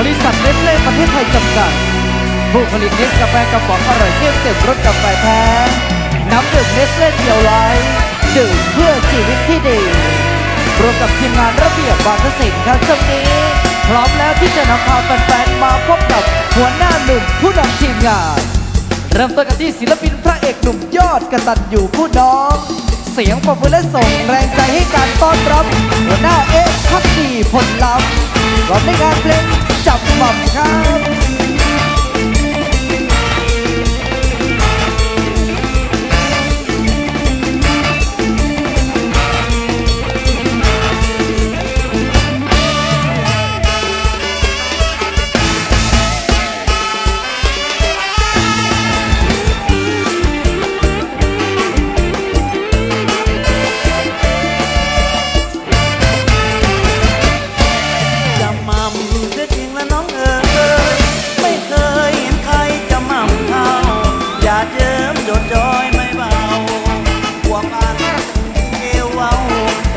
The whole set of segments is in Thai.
บริษัทเนสเล่ประเทศไทยจำกัด ผู้ผลิตเนสกาแฟกระป๋องอร่อยเข้มเต็มรสกาแฟแท้ น้ำดื่มเนสเล่เดียวไลท์ดื่มเพื่อชีวิตที่ดีรวมกับทีมงานระเบียบบางศิลป์ครับช่วงนี้ พร้อมแล้วที่จะนำพาแฟนๆมาพบกับหัวหน้าหนุ่มผู้นำทีมงาน เริ่มต้นกันที่ศิลปินพระเอกหนุ่มยอดกระตันอยู่ผู้น้อง เสียงปรบมือและส่งแรงใจให้การต้อนรับ หัวหน้าเอ๊ะพักดีผลลัพธ์ก่อนในงานเพลง จับบับครับ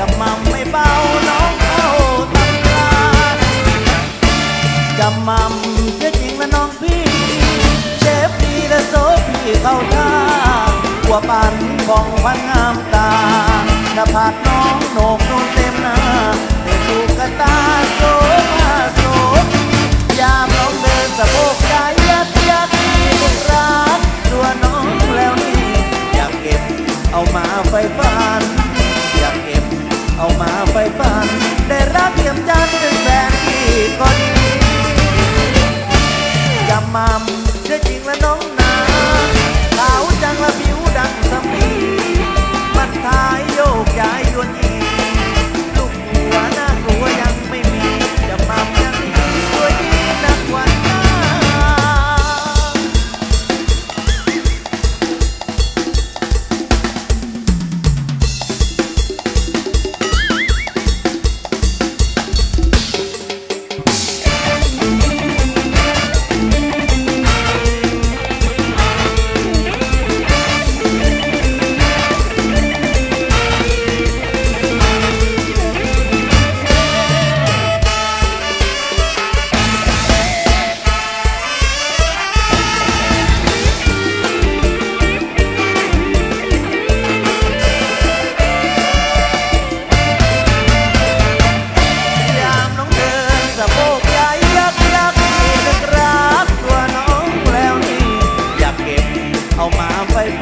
จะหม่ำไม่เบาน้องเข้าตำราจะหม่ำจะจริงแล้วน้องพี่ เชฟดีและโซพี่เข้าท่าหัวปันของพันงามตาหน้าผากน้องโหนกนูนเต็มหน้าเต็มลูกกระตาโซมาโซยามน้องเดินสะโพกกายยัดยัดที่บุกรักตัวน้องแล้วนี่อยากเก็บเอามาไฟฟันอยากเก็บ เอามาไฟฟัน ได้รักเยี่ยมจันทร์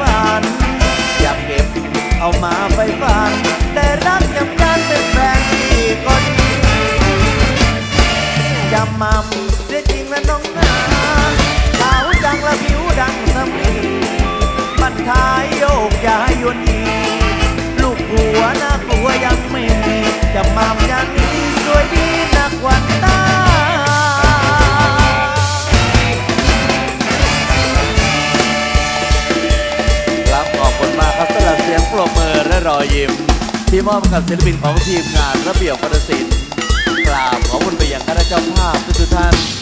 ฝัน อยากเก็บเอามาไฟฝัน แต่รัก อยยิ้ม ที่มอบให้กับศิลปินของทีมงานระเบียบวัฒนศิลป์กราบขอบคุณไปยังคณะเจ้าภาพทุกท่าน